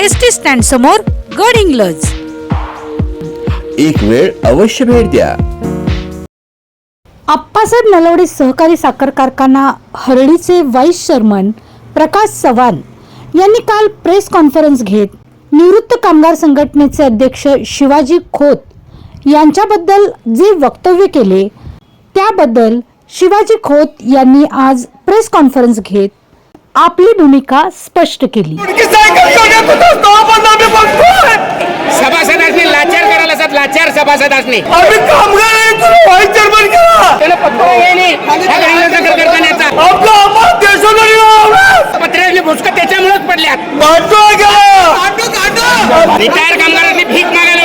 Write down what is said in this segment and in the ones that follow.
S T stand समोर गड इंग्लज. एक वेळ अवश्य भेट द्या. आप्पासाहेब नलवडे सहकारी साखर कारखाना हरडीचे व्हाईस चेअरमन प्रकाश चव्हाण यांनी काल प्रेस कॉन्फरन्स घेत निवृत्त कामगार संघटनेचे अध्यक्ष शिवाजी खोत यांच्याबद्दल जे वक्तव्य केले त्याबद्दल शिवाजी खोत यांनी आज प्रेस कॉन्फरन्स घेत आपली भूमिका स्पष्ट केली. सभासदासनी लाचार करायला असतात लाचार भुसकं त्याच्यामुळेच पडल्यात. रिटायर कामगारांनी भीक मागायला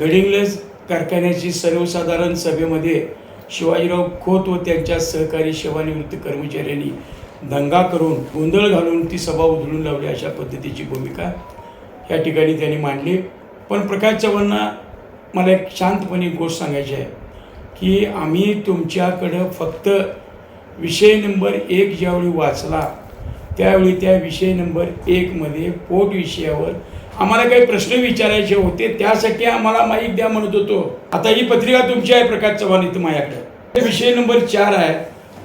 गडिंग्लज कारखान्याची सर्वसाधारण सभेमध्ये शिवाजीराव खोत व त्यांच्या सहकारी सेवानिवृत्त कर्मचाऱ्यांनी दंगा करून गोंधळ घालून ती सभा उधळून लावली अशा पद्धतीची भूमिका या ठिकाणी त्यांनी मांडली. पण प्रकाश चव्हाणांना मला एक शांतपणे गोष्ट सांगायची आहे की आम्ही तुमच्याकडं फक्त विषय नंबर एक ज्यावेळी वाचला त्यावेळी त्या विषय नंबर एकमध्ये पोट विषयावर आम्हाला काही प्रश्न विचारायचे होते त्यासाठी आम्हाला माहीत द्या म्हणत होतो. आता ही पत्रिका तुमची आहे प्रकाश चव्हाण इथं माझ्याकडे. विषय नंबर चार आहे.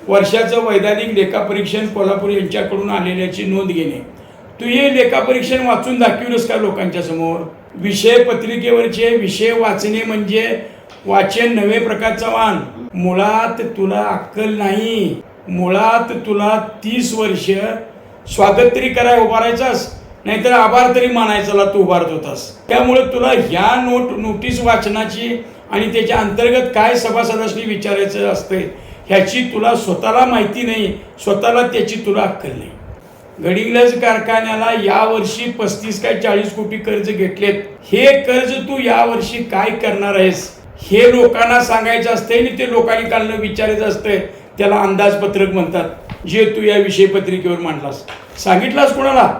वर्षाचं वैधानिक लेखापरीक्षण कोल्हापूर यांच्याकडून आलेल्याची नोंद घेणे. तू हे लेखापरीक्षण वाचून दाखविलंस का लोकांच्या समोर. विषय पत्रिकेवरचे विषय वाचणे म्हणजे वाचन नवे प्रकाश चव्हाण. मुळात तुला अक्कल नाही. मुळात तुला तीस वर्ष स्वागत तरी कराय उभारायचास. नाहीतर आभार तरी मानायचाला तू उभारत होतास. त्यामुळे तुला ह्या नोट नोटीस वाचनाची आणि त्याच्या अंतर्गत काय सभासदांनी विचारायचं असतंय ह्याची तुला स्वतःला माहिती नाही स्वतःला त्याची तुला अक्कल नाही. गडिंग्लज कारखान्याला यावर्षी पस्तीस काय चाळीस कोटी कर्ज घेतलेत. हे कर्ज तू यावर्षी काय करणार आहेस? हे लोकांना सांगायचं असतंय आणि ते लोकांनी काढणं विचारायचं असतंय. त्याला अंदाजपत्रक म्हणतात. जे तू या विषय पत्रिकेवर मांडलास. सांगितलास कोणाला?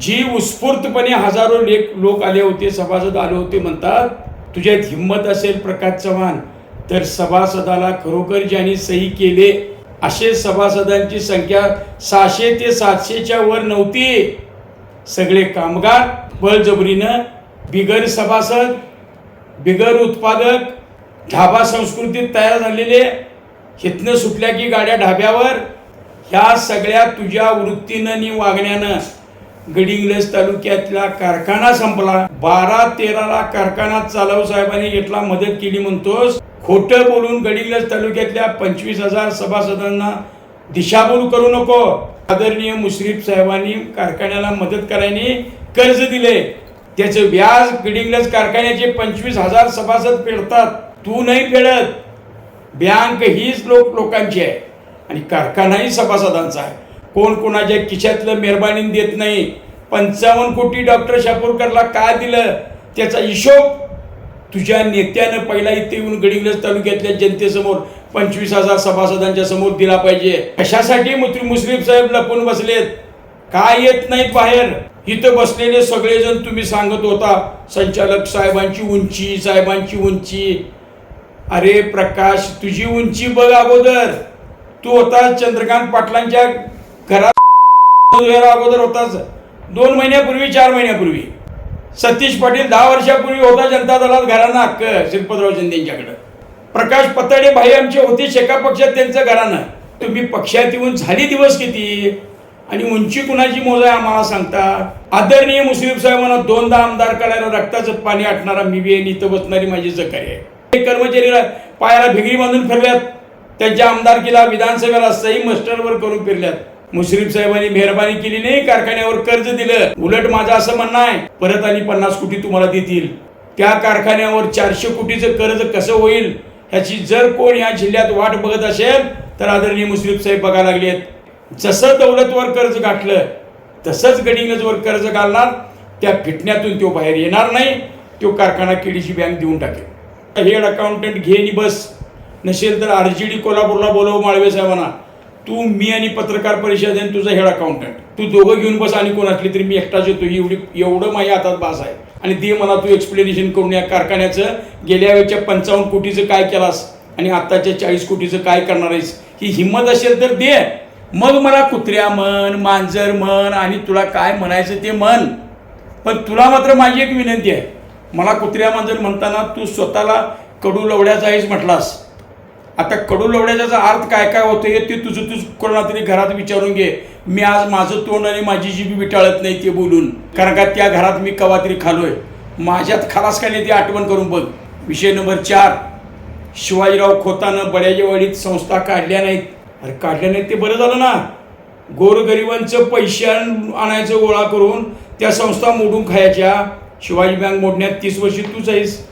जी उत्स्फूर्तपणे हजारो लेख लोक आले होते सभासद आले होते म्हणतात तुझ्यात हिंमत असेल प्रकाश चव्हाण तर सभासदाला खरोखर ज्यांनी सही केले असे सभासदांची संख्या सहाशे ते सातशेच्या वर नव्हती. सगळे कामगार बळजबरीनं बिगर सभासद बिगर उत्पादक ढाबा संस्कृतीत तयार झालेले हिथनं सुटल्या की गाड्या ढाब्यावर ह्या सगळ्या तुझ्या वृत्तीनं आणि वागण्यानं गडिंग्लज तालुक्यातला कारखाना संपला. बारा तेराला कारखाना चालव साहेबांनी घेतला मदत केली म्हणतोस. खोटं बोलून गडिंग्लज तालुक्यातल्या पंचवीस हजार सभासदांना दिशाभूल करू नको. आदरणीय मुश्रीफ साहेबांनी कारखान्याला मदत करायने कर्ज दिले. त्याचं व्याज गडिंग्लज कारखान्याचे पंचवीस हजार सभासद फेडतात. तू नाही फेडत. बँक हीच लोक लोकांची आहे आणि कारखानाही सभासदांचा आहे. कोण कोणाच्या खिशातलं मेहरबानी देत नाही? पंचावन्न कोटी डॉक्टर शापूरकरला काय दिलं? त्याचा हिशोब? तुझ्या नेत्यानं पहिला इथे येऊन गडिंग्लज तालुक्यातल्या जनतेसमोर पंचवीस हजार सभासदांच्या समोर दिला पाहिजे. कशासाठी मुत्री मुस्लिम साहेब लपून बसलेत? काय येत नाहीत बाहेर? इथं बसलेले सगळेजण तुम्ही सांगत होता संचालक साहेबांची उंची साहेबांची उंची. अरे प्रकाश तुझी उंची बघ अगोदर. तू होता चंद्रकांत पाटलांच्या घरात अगोदर होताच. दोन महिन्यापूर्वी चार महिन्यापूर्वी. सतीश पाटील दहा वर्षापूर्वी होता जनता दलात घराणं हक्क श्रीपतराव शिंदेच्याकडं प्रकाश पताडे भाई आमचे होते शेका पक्षात त्यांचं घराणं. तुम्ही पक्षात येऊन झाली दिवस किती? आणि उंची कुणाची मोजा आम्हाला सांगता? आदरणीय मुस्लिम साहेबांना दोनदा आमदार करायला रक्ताचं पाणी आटणारा मी बी इथं बसणारी माझी जकारी आहे. कर्मचारी पायाला भिगरी बांधून फिरल्यात. त्यांच्या आमदारकीला विधानसभेला सही मस्टरवर करून फिरल्यात. मुश्रीफ साहेबांनी मेहरबानी केली नाही कारखान्यावर कर्ज दिलं. उलट माझं असं म्हणणं आहे परत आणि पन्नास कोटी तुम्हाला देतील. त्या कारखान्यावर चारशे कोटीचं कर्ज कसं होईल ह्याची जर कोण या जिल्ह्यात वाट बघत असेल तर आदरणीय मुश्रीफ साहेब बघायला लागलेत. जसं दौलतवर कर्ज गाठलं तसंच गडिंगजवर कर्ज घालणार त्या फिटण्यातून तो बाहेर येणार नाही तो कारखाना केडीची बँक देऊन टाकेल. हेड अकाउंटंट घे बस. नसेल तर आर जी डी कोल्हापूरला बोलव माळवे साहेबांना. तू मी आणि पत्रकार परिषद आणि तुझा हेड अकाउंटंट तू दोघं घेऊन बस आणि कोण असली तरी मी एकटाच येतो. एवढी एवढं माझ्या हातात बास आहे. आणि ते मला तू एक्सप्लेनेशन करून या कारखान्याचं. गेल्या वेळच्या पंचावन्न कोटीचं काय केलास? आणि आत्ताच्या चाळीस कोटीचं काय करणार आहेस? ही हिंमत असेल तर दे. मग मला कुत्र्या म्हण मांजर म्हण आणि तुला काय म्हणायचं ते म्हण. पण तुला मात्र माझी एक विनंती आहे. मला कुत्र्या मांजर म्हणताना तू स्वतःला कडू लवड्याचा आहेस म्हटलास. आता कडू लवड्याचा अर्थ काय काय होतं हे ते तुझं तुझ कोणा तरी घरात विचारून घे. मी आज माझं तोंड आणि माझी जीबी विटाळत नाही ते बोलून. कारण का त्या घरात मी कवा तरी खालोय. माझ्यात खलास काय नाही ती आठवण करून बघ. विषय नंबर चार. शिवाजीराव खोतानं बड्याजेवाडीत संस्था काढल्या नाहीत. अरे काढल्या नाहीत ते बरं झालं ना. गोरगरिबांचं पैसे आणायचं गोळा करून त्या संस्था मोडून खायच्या. शिवाजी बँक मोडण्यात तीस वर्षी तूच आहेस.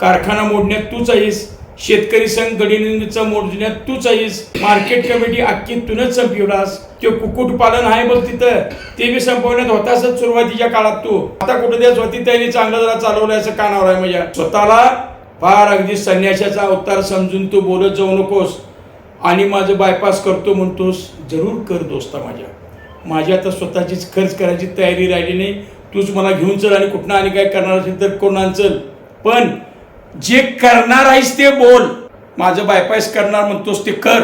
कारखाना मोडण्यात तूच आहेस. शेतकरी संघ गडीनिंदीचा मोडण्यात तूच आहेस. मार्केट कमिटी अख्खी तूनच संपवलास. ते कुक्कुटपालन आहे बघ तिथं. ते बी संपवण्यात होतासच सुरुवातीच्या काळात तू. आता कुठे त्या स्वती त्यांनी चांगलं जरा चालवलं असं कानावर आहे माझ्या. स्वतःला फार अगदी संन्याशाचा अवतार समजून तू बोलत जाऊ नकोस. आणि माझं बायपास करतो म्हणतोस. जरूर कर दोस्ता माझ्या. माझी आता स्वतःचीच खर्च करायची तयारी राहिली नाही. तूच मला घेऊन चल आणि कुठनं आणि काय करणार असेल तर कोण चल. पण जे करणार आहेस ते बोल. माझं बायपास करणार म्हणतोस ते कर.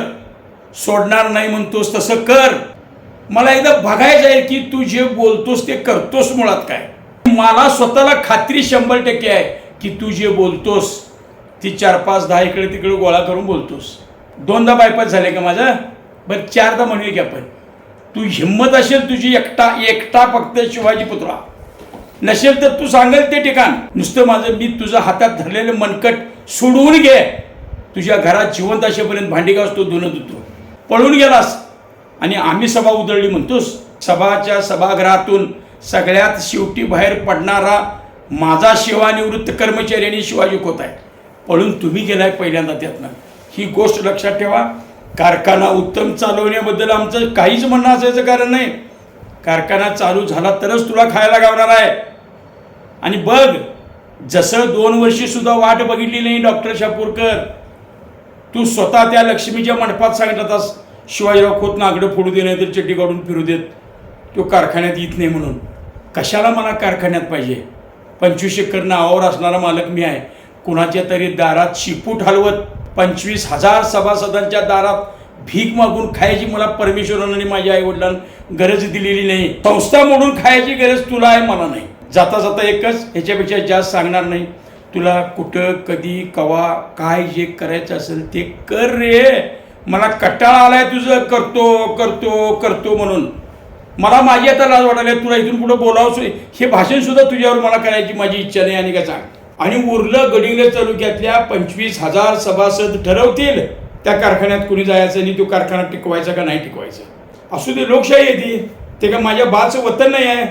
सोडणार नाही म्हणतोस तसं कर. मला एकदा बघायचं आहे की तू जे बोलतोस ते करतोस मुळात काय? मला स्वतःला खात्री शंभर टक्के आहे की तू जे बोलतोस ती चार पाच दहा इकडे तिकडे गोळा करून बोलतोस. दोनदा बायपास झाले का माझं? बरं चारदा म्हणूया की आपण. तू हिंमत असेल तुझी एकटा एकटा फक्त शिवाजी पुत्रा नसेल तर तू सांगेल ते ठिकाण. नुसतं माझं मी तुझं हातात धरलेलं मनकट सोडवून घे. तुझ्या घरात जिवंत असेपर्यंत भांडी तो धुणं धुतो. पळून गेलास. आणि आम्ही सभा उधळली म्हणतोस. सभाच्या सभागृहातून सगळ्यात शेवटी बाहेर पडणारा माझा सेवानिवृत्त कर्मचारी आणि शिवाजी खोत आहे पळून तुम्ही गेलाय पहिल्यांदा त्यातनं. ही गोष्ट लक्षात ठेवा. कारखाना उत्तम चालवण्याबद्दल आमचं काहीच म्हणणं असायचं कारण नाही. कारखाना चालू झाला तरच तुला खायला गावणार आहे. आणि बघ जसं दोन वर्षीसुद्धा वाट बघितली नाही डॉक्टर शापूरकर तू स्वतः त्या लक्ष्मीच्या मंडपात सांगितलं होतास शिवाजीराव खोत नागडं फोडू दे नाही तर चिट्टी काढून फिरू देत. तो कारखान्यात येत नाही म्हणून. कशाला मला कारखान्यात पाहिजे? पंचवीस एकर नावावर असणारा मालक मी आहे. कुणाच्या तरी दारात शिपूट हलवत पंचवीस हजार सभासदांच्या दारात भीक मागून खायची मला परमेश्वरानं आणि माझ्या आईवडिलांना गरज दिलेली नाही. संस्था मोडून खायची गरज तुला आहे मला नाही. जाता जाता एकच ह्याच्यापेक्षा जास्त सांगणार नाही. तुला कुठं कधी कवा काय जे करायचं असेल ते कर रे. मला कट्टाळा आलाय तुझं. करतो करतो करतो म्हणून. मला माझी आता लाज वाटायला तुला इथून कुठं बोलावं हे भाषण सुद्धा तुझ्यावर मला करायची माझी इच्छा नाही आणि काय सांग. आणि उरलं गडिंग्लज तालुक्यातल्या पंचवीस हजार सभासद ठरवतील. त्या कारखान्यात कुणी जायचं आणि तो कारखाना टिकवायचा का नाही टिकवायचा? असू दे लोकशाही येते ते. का माझ्या बाचं वतन नाही आहे?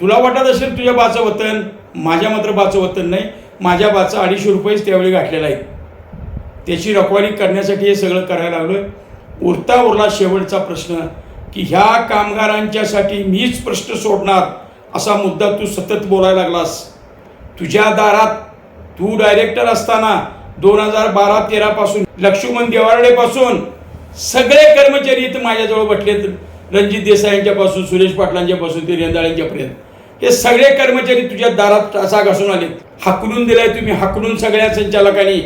तुला वाटत असेल तुझ्या बाचं वतन माझ्या मात्र बाचं वतन नाही माझ्या बाचं अडीचशे रुपयेच त्यावेळी गाठलेला आहे. त्याची रखवाली करण्यासाठी हे सगळं करायला लागलो आहे उरता उरला शेवटचा प्रश्न की ह्या कामगारांच्यासाठी मीच प्रश्न सोडणार असा मुद्दा तू सतत बोलायला लागलास. तुझ्या दारात तू डायरेक्टर असताना दोन हजार बारा तेरापासून लक्ष्मण देवारडेपासून सगळे कर्मचारी इथं माझ्याजवळ बटलेत रणजित देसाई यांच्यापासून सुरेश पाटलांच्यापासून ते रेंदाळ्यांच्यापर्यंत हे सगळे कर्मचारी तुझ्या दारात असा घासून आले. हाकलून दिलाय तुम्ही हाकलून सगळ्या संचालकांनी.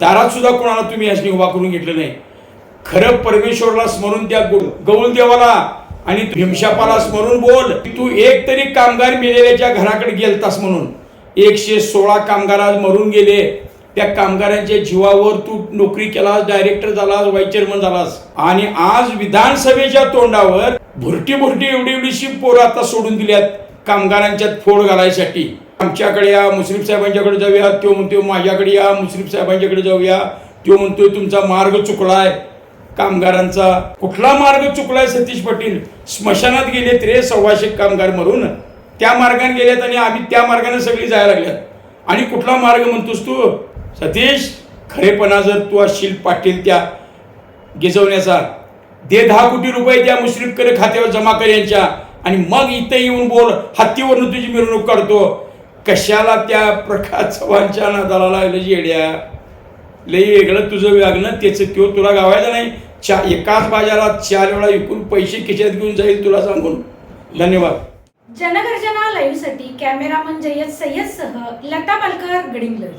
दारात सुद्धा कोणाला तुम्ही याची उभा करून घेतलं नाही. खरं परमेश्वरला स्मरून त्या गौल देवाला. आणि भीमशापाला स्मरून बोल की तू एक तरी कामगार मिळेल्याच्या घराकडे गेलतास म्हणून. एकशे सोळा कामगार आज मरून गेले. त्या कामगारांच्या जीवावर तू नोकरी केलास डायरेक्टर झालास व्हाईस चेअरमन झालास. आणि आज विधानसभेच्या तोंडावर भुरटी भुरटी एवढी एवढीशी पोरं आता सोडून दिल्यात. कामगारांच्यात फोड घालायसाठी. आमच्याकडे या मुश्रीफ साहेबांच्याकडे जाऊया तो म्हणतो माझ्याकडे या मुश्रीफ साहेबांच्याकडे जाऊया. तो म्हणतोय तुमचा मार्ग चुकलाय. कामगारांचा कुठला मार्ग चुकलाय सतीश पाटील? स्मशानात गेलेत रे सव्वाशे कामगार मरून त्या मार्गाने गेलेत आणि आम्ही त्या मार्गाने सगळी जायला लागल्यात. आणि कुठला मार्ग म्हणतोस तू? सतीश खरेपणा जर तू असशील पाटील त्या गिजवण्याचा दे दहा कोटी रुपये त्या मुश्रीफकडे खात्यावर जमा कर यांच्या. आणि मग इथं येऊन बोल हत्तीवरून तुझी मिरवणूक काढतो. कशाला त्या प्रकाश चव्हाणच्या नादाला लागलं येड्या लई वेगळं तुझं वागणं त्याचं त्यो तुला गावायचं नाही. चा एकाच बाजारात चार वेळा विकून पैसे खिशात घेऊन जाईल तुला सांगून. धन्यवाद. जनगर्जना लाईव्हसाठी कॅमेरामन जय्यद सह लता पालकर गडिंग्लज.